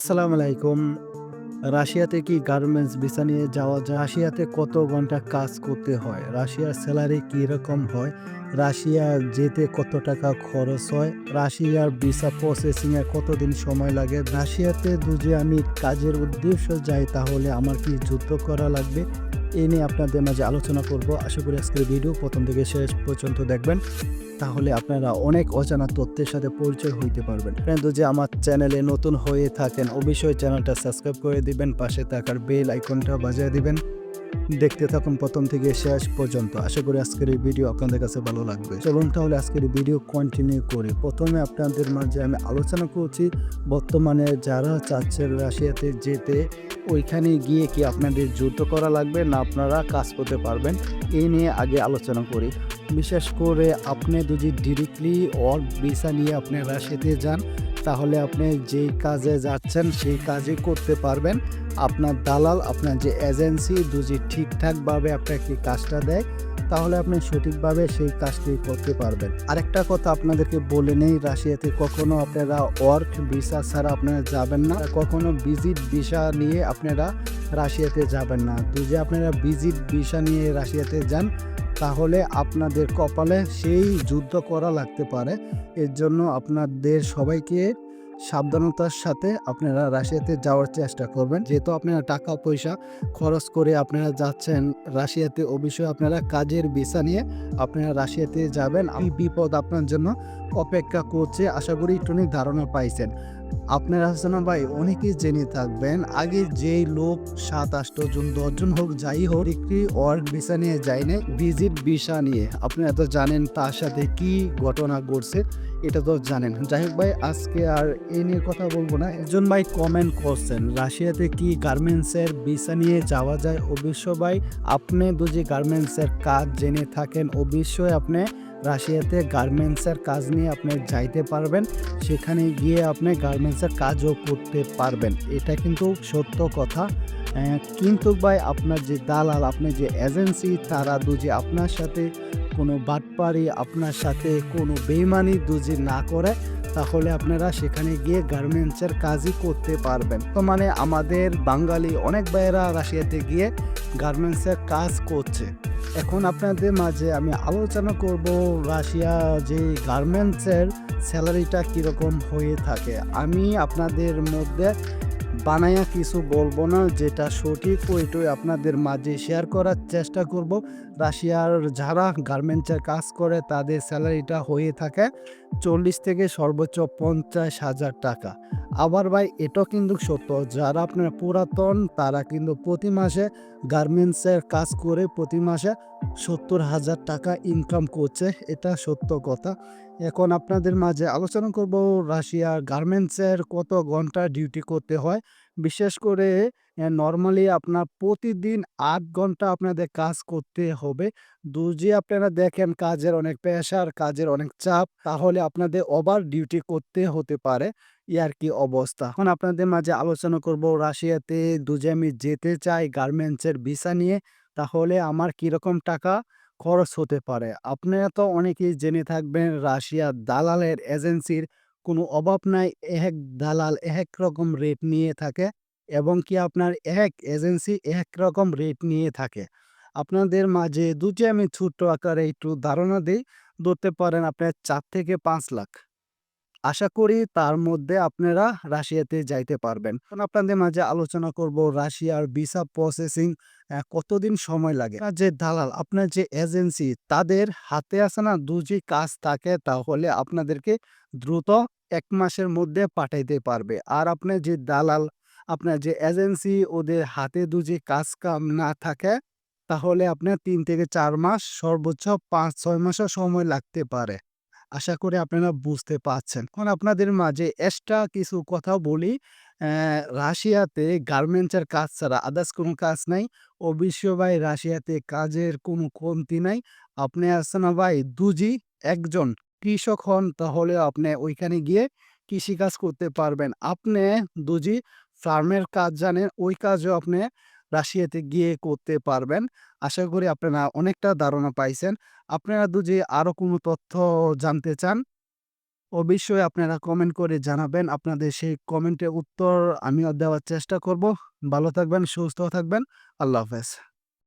আসসালামু আলাইকুম। রাশিয়াতে কি গার্মেন্টস ভিসা নিয়ে যাওয়া যায়? রাশিয়াতে কত ঘণ্টা কাজ করতে হয়? রাশিয়ার স্যালারি কীরকম হয়? রাশিয়া যেতে কত টাকা খরচ হয়? রাশিয়ার ভিসা প্রসেসিংয়ে কতদিন সময় লাগে? রাশিয়াতে যদি আমি কাজের উদ্দেশ্য যাই, তাহলে আমার কি যুদ্ধ করা লাগবে? এই নিয়ে আপনাদের মাঝে আলোচনা করব। আশা করি আজকের ভিডিও প্রথম থেকে শেষ পর্যন্ত দেখবেন। তাহলে আপনারা অনেক অজানা তথ্যের সাথে পরিচয় হইতে পারবেন। ফ্রেন্ড যে আমার চ্যানেলে নতুন হয়ে থাকেন, অবশ্যই চ্যানেলটা সাবস্ক্রাইব করে দিবেন, পাশে থাকার বেল আইকনটা বাজিয়ে দিবেন দেখতে থাকুন প্রথম থেকে শেষ পর্যন্ত। আশা করি আজকের এই ভিডিও আপনাদের কাছে ভালো লাগবে। চলুন তাহলে আজকের ভিডিও কন্টিনিউ করি। প্রথমে আপনাদের মাঝে আমি আলোচনা করছি, বর্তমানে যারা চাচ্ছেন রাশিয়াতে যেতে, ওইখানে গিয়ে কি আপনাদের যুদ্ধ করা লাগবে না আপনারা কাজ করতে পারবেন? এই নিয়ে আগে আলোচনা করি। বিশেষ করে আপনি যদি ডিরেক্টলি ওয়ার্ক ভিসা নিয়ে আপনি রাশিয়াতে যান তাহলে আপনি যেই কাজে যাচ্ছেন, সেই কাজই করতে পারবেন। আপনার দালাল, আপনার যে এজেন্সি যদি ঠিকঠাকভাবে আপনাকে কাজটা দেয়, তাহলে আপনি সঠিকভাবে সেই কাজটি করতে পারবেন। আরেকটা কথা আপনাদেরকে বলে নেই, রাশিয়াতে কখনো আপনারা ওয়ার্ক ভিসা ছাড়া আপনারা যাবেন না। কখনো ভিজিট ভিসা নিয়ে আপনারা রাশিয়াতে যাবেন না। যদি আপনারা ভিজিট ভিসা নিয়ে রাশিয়াতে যান তাহলে আপনাদের কপালে সেই যুদ্ধ করা লাগতে পারে। এর জন্য আপনাদের সবাইকে সাবধানতার সাথে আপনারা রাশিয়াতে যাওয়ার চেষ্টা করবেন। যেহেতু আপনারা টাকা, পয়সা খরচ করে আপনারা যাচ্ছেন রাশিয়াতে অবশ্যই আপনারা কাজের ভিসা নিয়ে আপনারা রাশিয়াতে যাবেন। বিপদ আপনার জন্য অপেক্ষা করছে। আশা করি একটু ধারণা পাইছেন। আপনারা হাসানা ভাই অনেকেই জেনে থাকবেন, আগে যেই লোক সাত আষ্ট জন দশজন হোক, যাই হোক, একটি ওয়ার্ক ভিসা নিয়ে যায় না ভিজিট ভিসা নিয়ে। আপনারা তো জানেন তার সাথে কি ঘটনা ঘটছে, এটা তো জানেন। যাই হোক ভাই, আজকে আর এই নিয়ে কথা বলব না। একজন ভাই কমেন্ট করছেন, রাশিয়াতে কি গার্মেন্টসের ভিসা নিয়ে যাওয়া যায়? অবশ্য ভাই, আপনি যদি গার্মেন্টসের কাজ জেনে থাকেন, অবশ্যই আপনি রাশিয়াতে গার্মেন্টসের কাজ নিয়ে আপনি যাইতে পারবেন, সেখানে গিয়ে আপনি গার্মেন্টসের কাজও করতে পারবেন। এটা কিন্তু সত্য কথা। কিন্তু ভাই আপনার যে দালাল আপনার যে এজেন্সি তারা দুজি আপনার সাথে কোনো বাটপারি, আপনার সাথে কোনো বেইমানি দুজি না করে, তাহলে আপনারা সেখানে গিয়ে গার্মেন্টসের কাজই করতে পারবেন। তো মানে আমাদের বাঙালি অনেক ভাইয়েরা রাশিয়াতে গিয়ে গার্মেন্টসের কাজ করছে। এখন আপনাদের মাঝে আমি আলোচনা করব রাশিয়া যে গার্মেন্টসের স্যালারিটা কীরকম হয়ে থাকে। আমি আপনাদের মধ্যে বানায়া কিছু বলব না, যেটা সঠিক ওইটাই আপনাদের মাঝে শেয়ার করার চেষ্টা করব। রাশিয়ার যারা গার্মেন্টসের কাজ করে, তাদের স্যালারিটা হয়ে থাকে চল্লিশ থেকে সর্বোচ্চ পঞ্চাশ হাজার টাকা। আবার ভাই এটা কিন্তু সত্য, যারা আপনার পুরাতন, তারা কিন্তু প্রতি মাসে গার্মেন্টসের কাজ করে প্রতি মাসে সত্তর হাজার টাকা ইনকাম করছে, এটা সত্য কথা। এখন আপনাদের মাঝে আলোচনা করব রাশিয়ার গার্মেন্টসের কত ঘণ্টা ডিউটি করতে হয়। বিশেষ করে নর্মালি আপনার প্রতিদিন আট ঘণ্টা আপনাদের কাজ করতে হবে। যদি আপনারা দেখেন কাজের অনেক প্রেশার কাজের অনেক চাপ, তাহলে আপনাদের ওভার ডিউটি করতে হতে পারে। ইয়ার কি অবস্থা? এখন আপনাদের মাঝে আলোচনা করব রাশিয়াতে দুজে আমি যেতে চাই গার্মেন্টসের ভিসা নিয়ে। তাহলে আমার কীরকম টাকা খরচ হতে পারে? আপনারা তো অনেকেই জেনে থাকবেন রাশিয়ার দালালের এজেন্সির কোনো অভাব নাই এক দালাল এক রকম রেট নিয়ে থাকে এবং কি আপনার এক এজেন্সি এক রকম রেট নিয়ে থাকে। আপনাদের মাঝে দুটি আমি ছোট্ট আকারে একটু ধারণা দিই, ধরতে পারেন আপনার চার থেকে পাঁচ লাখ। আশা করি তার মধ্যে আপনারা রাশিয়াতে যাইতে পারবেন। আপনাদের মাঝে আলোচনা করব রাশিয়ার ভিসা প্রসেসিং কতদিন সময় লাগে? যে দালাল, আপনার যে এজেন্সি, তাদের হাতে আসে না দুজি কাজ থাকে, তাহলে আপনাদেরকে দ্রুত এক মাসের মধ্যে পাঠাইতে পারবে। আর আপনার যে দালাল, আপনার যে এজেন্সি, ওদের হাতে দুজি কাজ কাম না থাকে, তাহলে আপনার তিন থেকে চার মাস সর্বোচ্চ পাঁচ ছয় মাসও সময় লাগতে পারে। আশা করি আপনারা বুঝতে পারছেন। এখন আপনাদের মাঝে এক্সট্রা কিছু কথা বলি। রাশিয়াতে গার্মেন্টসের কাজ ছাড়া আদার্স কোনো কাজ নাই। অবশ্য ভাই, রাশিয়াতে কাজের কোনো কমতি নাই। আপনি আসছেন ভাই, দুজি একজন কৃষক হন, তাহলে আপনি ওইখানে গিয়ে কৃষিকাজ করতে পারবেন। আপনি দুজি ফার্মের কাজ জানেন, ওই কাজও আপনি রাশিয়াতে গিয়ে করতে পারবেন আশা করি আপনারা অনেকটা ধারণা পাইছেন আপনারা যদি আরও কোনো তথ্য জানতে চান অবশ্যই আপনারা কমেন্ট করে জানাবেন। আপনাদের সেই কমেন্টের উত্তর আমিও দেওয়ার চেষ্টা করব। ভালো থাকবেন, সুস্থ থাকবেন। আল্লাহ হাফেজ।